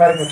பாருங்க.